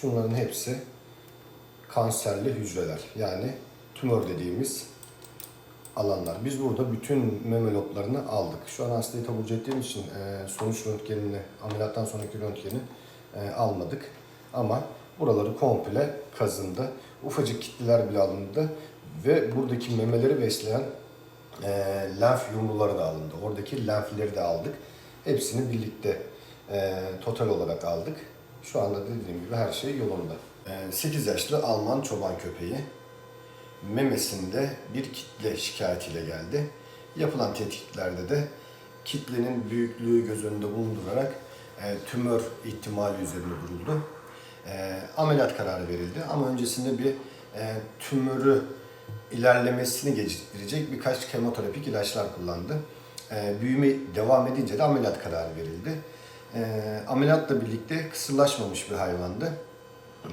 Şunların hepsi kanserli hücreler. Yani tümör dediğimiz alanlar. Biz burada bütün meme loblarını aldık. Şu an hastayı taburcu ettiğim için e, sonuç röntgenini, ameliyattan sonraki röntgeni e, almadık. Ama buraları komple kazındı. Ufacık kitleler bile alındı. Ve buradaki memeleri besleyen e, lenf yumruları da alındı. Oradaki lenfleri de aldık. Hepsini birlikte e, total olarak aldık. Şu anda dediğim gibi her şey yolunda. E, 8 yaşlı Alman çoban köpeği memesinde bir kitle şikayetiyle geldi. Yapılan tetkiklerde de kitlenin büyüklüğü göz önünde bulundurarak e, tümör ihtimali üzerine duruldu. E, ameliyat kararı verildi ama öncesinde bir e, tümörü ilerlemesini geciktirecek birkaç kemoterapik ilaçlar kullandı. Büyüme devam edince de ameliyat kararı verildi. E, ameliyatla birlikte kısırlaşmamış bir hayvandı.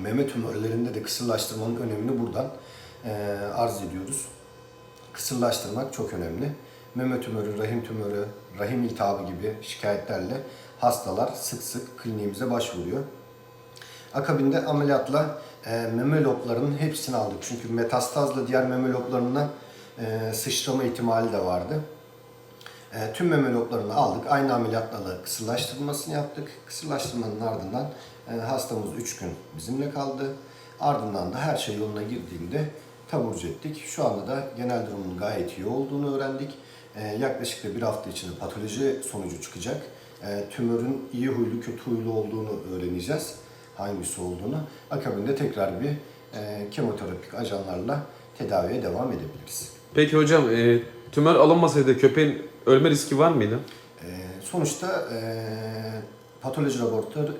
Meme tümörlerinde de kısırlaştırmanın önemini buradan e, arz ediyoruz. Kısırlaştırmak çok önemli. Meme tümörü, rahim tümörü, rahim iltihabı gibi şikayetlerle hastalar sık sık kliniğimize başvuruyor. Akabinde ameliyatla e, meme loblarının hepsini aldık. Çünkü metastazla diğer meme loblarına e, sıçrama ihtimali de vardı. E, tüm meme loblarını aldık. Aynı ameliyatla da kısırlaştırmasını yaptık. Kısırlaştırmanın ardından e, hastamız 3 gün bizimle kaldı. Ardından da her şey yoluna girdiğinde taburcu ettik. Şu anda da genel durumun gayet iyi olduğunu öğrendik. E, yaklaşık da bir hafta içinde patoloji sonucu çıkacak. E, tümörün iyi huylu, kötü huylu olduğunu öğreneceğiz. Hangisi olduğunu. Akabinde tekrar bir e, kemoterapik ajanlarla tedaviye devam edebiliriz. Peki hocam e, tümör alınmasaydı köpeğin ölme riski var mıydı? E, sonuçta e, patoloji laboratuvar e,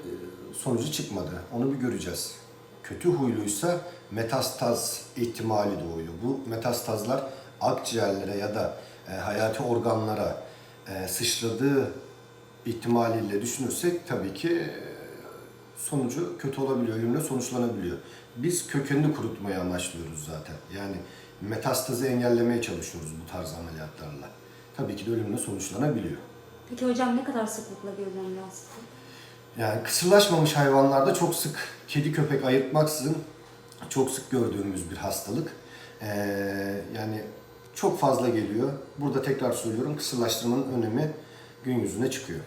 sonucu çıkmadı. Onu bir göreceğiz. Kötü huyluysa metastaz ihtimali doğuyor. Bu metastazlar akciğerlere ya da e, hayati organlara e, sıçradığı ihtimaliyle düşünürsek tabii ki sonucu kötü olabiliyor, ölümle sonuçlanabiliyor. Biz kökenini kurutmayı amaçlıyoruz zaten. Yani metastazı engellemeye çalışıyoruz bu tarz ameliyatlarla. Tabii ki de ölümle sonuçlanabiliyor. Peki hocam ne kadar sıklıkla görülen hastalık? Yani kısırlaşmamış hayvanlarda çok sık kedi köpek ayırtmaksızın çok sık gördüğümüz bir hastalık. Ee, yani çok fazla geliyor. Burada tekrar söylüyorum kısırlaştırmanın önemi gün yüzüne çıkıyor.